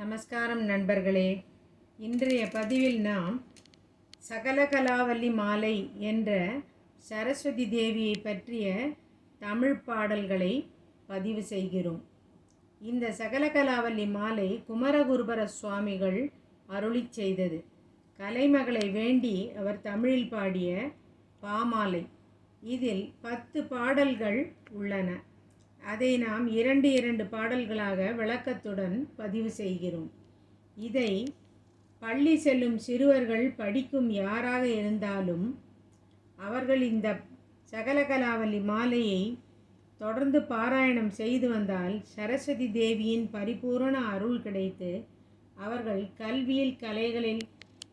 நமஸ்காரம் நண்பர்களே. இன்றைய பதிவில் நாம் சகலகலாவல்லி மாலை என்ற சரஸ்வதி தேவியை பற்றிய தமிழ் பாடல்களை பதிவு செய்கிறோம். இந்த சகலகலாவல்லி மாலை குமரகுருபர சுவாமிகள் அருளிச் செய்தது. கலைமகளை வேண்டி அவர் தமிழில் பாடிய பாமாலை. இதில் பத்து பாடல்கள் உள்ளன. அதை நாம் இரண்டு இரண்டு பாடல்களாக விளக்கத்துடன் பதிவு செய்கிறோம். இதை பள்ளி செல்லும் சிறுவர்கள் படிக்கும் யாராக இருந்தாலும் அவர்கள் இந்த சகலகலாவல்லி மாலையை தொடர்ந்து பாராயணம் செய்து வந்தால் சரஸ்வதி தேவியின் பரிபூரண அருள் கிடைத்து அவர்கள் கல்வியில் கலைகளில்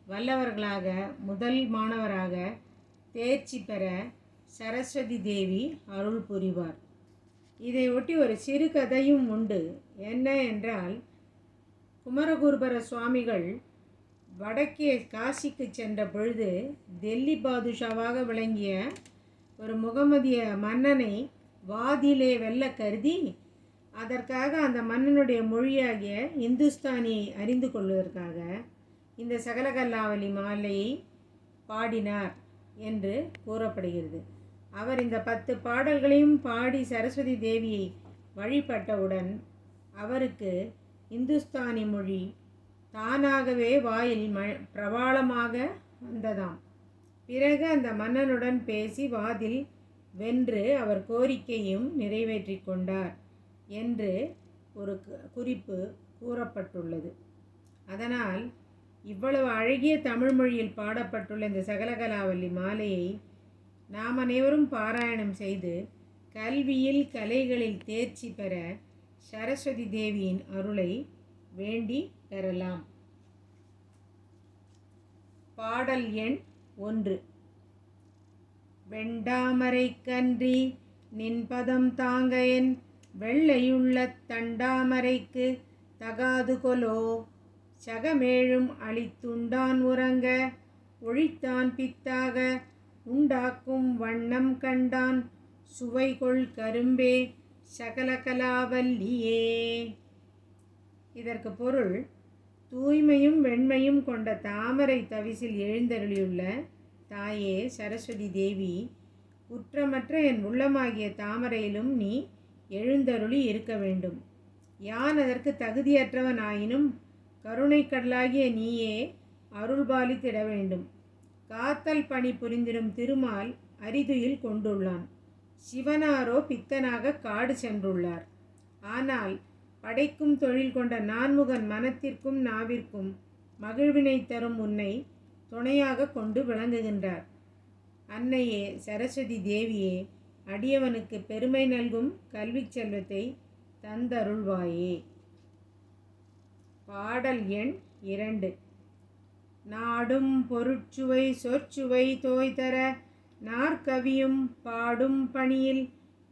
வல்லவர்களாக முதல் மாணவராக தேர்ச்சி பெற சரஸ்வதி தேவி அருள் புரிவார். இதை ஒட்டி ஒரு சிறு கதையும் உண்டு. என்ன என்றால் குமரகுருபர சுவாமிகள் வடக்கே காசிக்கு சென்ற பொழுது டெல்லி பாதுஷாவாக விளங்கிய ஒரு முகமதிய மன்னனை வாதிலே வெல்ல கருதி அதற்காக அந்த மன்னனுடைய மொழியாகிய இந்துஸ்தானியை அறிந்து கொள்வதற்காக இந்த சகலகல்லாவலி மாலையை பாடினார் என்று கூறப்படுகிறது. அவர் இந்த பத்து பாடல்களையும் பாடி சரஸ்வதி தேவியை வழிபட்டவுடன் அவருக்கு இந்துஸ்தானி மொழி தானாகவே வாயில் ம பிரபாளமாக வந்ததாம். பிறகு அந்த மன்னனுடன் பேசி வாதில் வென்று அவர் கோரிக்கையும் நிறைவேற்றி கொண்டார் என்று ஒரு குறிப்பு கூறப்பட்டுள்ளது. அதனால் இவ்வளவு அழகிய தமிழ் மொழியில் பாடப்பட்டுள்ள இந்த சகலகலாவல்லி மாலையை நாம் அனைவரும் பாராயணம் செய்து கல்வியில் கலைகளில் தேர்ச்சி பெற சரஸ்வதி தேவியின் அருளை வேண்டி பெறலாம். பாடல் எண் ஒன்று. வெண்டாமரை கன்றி நின்பதம் தாங்க என் வெள்ளையுள்ள தண்டாமரைக்கு தகாது கொலோ. சகமேழும் அழித்துண்டான் உறங்க ஒழித்தான் பித்தாக உண்டாக்கும் வண்ணம் கண்டான் சுவைகொள் கரும்பே சகலகலாவல்லியே. இதற்கு பொருள் தூய்மையும் வெண்மையும் கொண்ட தாமரை தவிசில் எழுந்தருளியுள்ள தாயே சரஸ்வதி தேவி குற்றமற்ற என் உள்ளமாகிய தாமரையிலும் நீ எழுந்தருளி இருக்க வேண்டும். யான் அதற்கு தகுதியற்றவன் ஆயினும் கருணை நீயே அருள்பாலித்திட வேண்டும். காத்தல் பணி புரிந்திடும் திருமால் அரிதுயில் கொண்டுள்ளான். சிவனாரோ பித்தனாக காடு சென்றுள்ளார். ஆனால் படைக்கும் தொழில் கொண்ட நான்முகன் மனத்திற்கும் நாவிற்கும் மகிழ்வினை தரும் உன்னை துணையாக கொண்டு விளங்குகின்றார். அன்னையே சரஸ்வதி தேவியே அடியவனுக்கு பெருமை நல்கும் கல்வி செல்வத்தை தந்தருள்வாயே. பாடல் எண் இரண்டு. நாடும் பொருட்சுவை சொற்சுவை தோய்தர நாற்கவியும் பாடும் பணியில்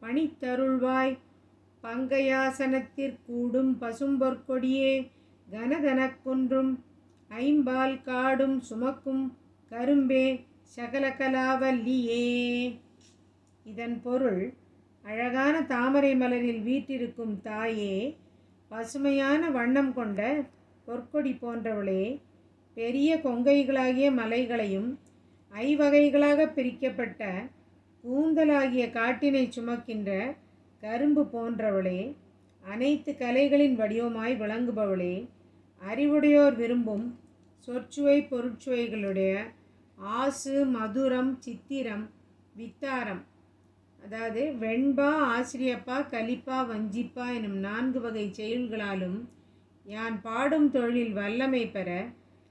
பணித்தருள்வாய். பங்கையாசனத்திற்கூடும் பசும்பொற்கொடியே கனதனக்குன்றும் ஐம்பால் காடும் சுமக்கும் கரும்பே சகலகலாவல்லியே இதன் பொருள் அழகான தாமரை மலரில் வீற்றிருக்கும் தாயே பசுமையான வண்ணம் கொண்ட பொற்கொடி போன்றவளே பெரிய கொங்கைகளாகிய மலைகளையும் ஐவகைகளாக பிரிக்கப்பட்ட கூந்தலாகிய காட்டினை சுமக்கின்ற கரும்பு போன்றவளே அனைத்து கலைகளின் வடிவமாய் விளங்குபவளே அறிவுடையோர் விரும்பும் சொற்சுவை பொருட்சுவைகளுடைய ஆசு மதுரம் சித்திரம் வித்தாரம் அதாவது வெண்பா ஆசிரியப்பா கலிப்பா வஞ்சிப்பா எனும் நான்கு வகை செயல்களாலும் யான் பாடும் தொழிலில் வல்லமை பெற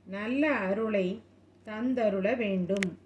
நல்ல அருளை தந்தருள வேண்டும்.